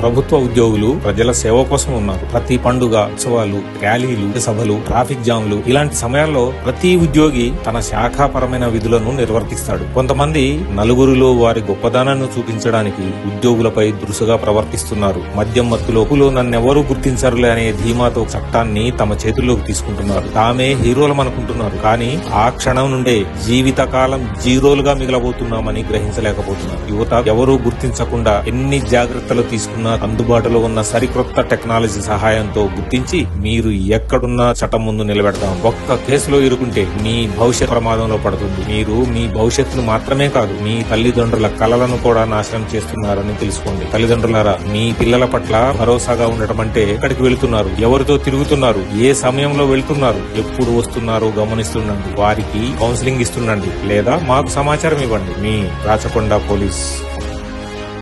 ప్రభుత్వ ఉద్యోగులు ప్రజల సేవ కోసం ఉన్నారు. ప్రతి పండుగ ఉత్సవాలు ర్యాలీలు సభలు ట్రాఫిక్ జామ్లు ఇలాంటి సమయాల్లో ప్రతి ఉద్యోగి తన శాఖాపరమైన విధులను నిర్వర్తిస్తాడు. కొంతమంది నలుగురిలో వారి గొప్పదనాన్ని చూపించడానికి ఉద్యోగులపై దురుసుగా ప్రవర్తిస్తున్నారు. మద్యం మత్తులోపులో నన్నెవరూ గుర్తించరులే అనే ధీమాతో చట్టాన్ని తమ చేతుల్లోకి తీసుకుంటున్నారు. తామే హీరోలం అనుకుంటున్నారు కానీ ఆ క్షణం నుండే జీవితకాలం జీరోలుగా మిగలబోతున్నామని గ్రహించలేకపోతున్నారు. యువత ఎవరూ గుర్తించకుండా ఎన్ని జాగ్రత్తలు తీసుకున్నారు తీసుకున్నా అందుబాటులో ఉన్న సరికొత్త టెక్నాలజీ సహాయంతో గుర్తించి మీరు ఎక్కడున్నా చట్టం ముందు నిలబెడతాం ఒక్క కేసులో ఇరుకుంటే మీ భవిష్యత్ ప్రమాదంలో పడుతుంది. మీరు మీ భవిష్యత్తును మాత్రమే కాదు మీ తల్లిదండ్రుల కలలను కూడా నాశనం చేస్తున్నారని తెలుసుకోండి. తల్లిదండ్రులారా మీ పిల్లల పట్ల భరోసాగా ఉండటం అంటే ఎక్కడికి వెళుతున్నారు? ఎవరితో తిరుగుతున్నారు? ఏ సమయంలో వెళ్తున్నారు? ఎప్పుడు వస్తున్నారో గమనిస్తుండండి. వారికి కౌన్సిలింగ్ ఇస్తుండండి. లేదా మాకు సమాచారం ఇవ్వండి. మీ రాచకొండ పోలీస్